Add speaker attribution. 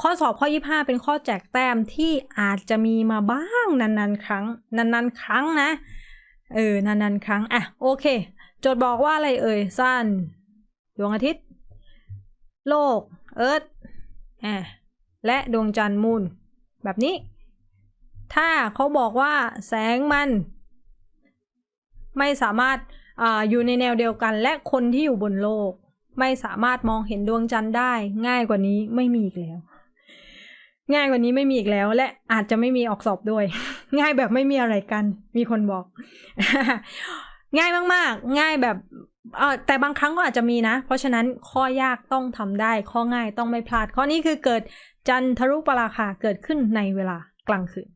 Speaker 1: ข้อสอบข้อ 25 เป็นข้อแจกแต้มที่อาจจะมีมาบ้างนานๆ ครั้ง นานๆ ครั้งนะ เออนานๆ ครั้ง อะ โอเค โจทย์บอกว่าอะไรเอ่ย สั้น ดวงอาทิตย์ โลก เอิร์ธอะและดวงจันทร์มูน แบบนี้ ถ้าเขาบอกว่าแสงมัน ไม่สามารถออยู่ในแนวเดียวกัน และคนที่อยู่บนโลก ไม่สามารถมองเห็นดวงจันทร์ได้ง่ายกว่านี้ไม่มีอีกแล้ว ง่ายกว่านี้ไม่มีอีกแล้ว และอาจจะไม่มีออกสอบด้วย ง่ายแบบไม่มีอะไรกัน มีคนบอก ง่ายมากๆ ง่ายแบบเออแต่บางครั้งก็อาจจะมีนะ เพราะฉะนั้นข้อยากต้องทำได้ ข้อง่ายต้องไม่พลาด ข้อนี้คือเกิดจันทรุปราคาเกิดขึ้นในเวลากลางคืน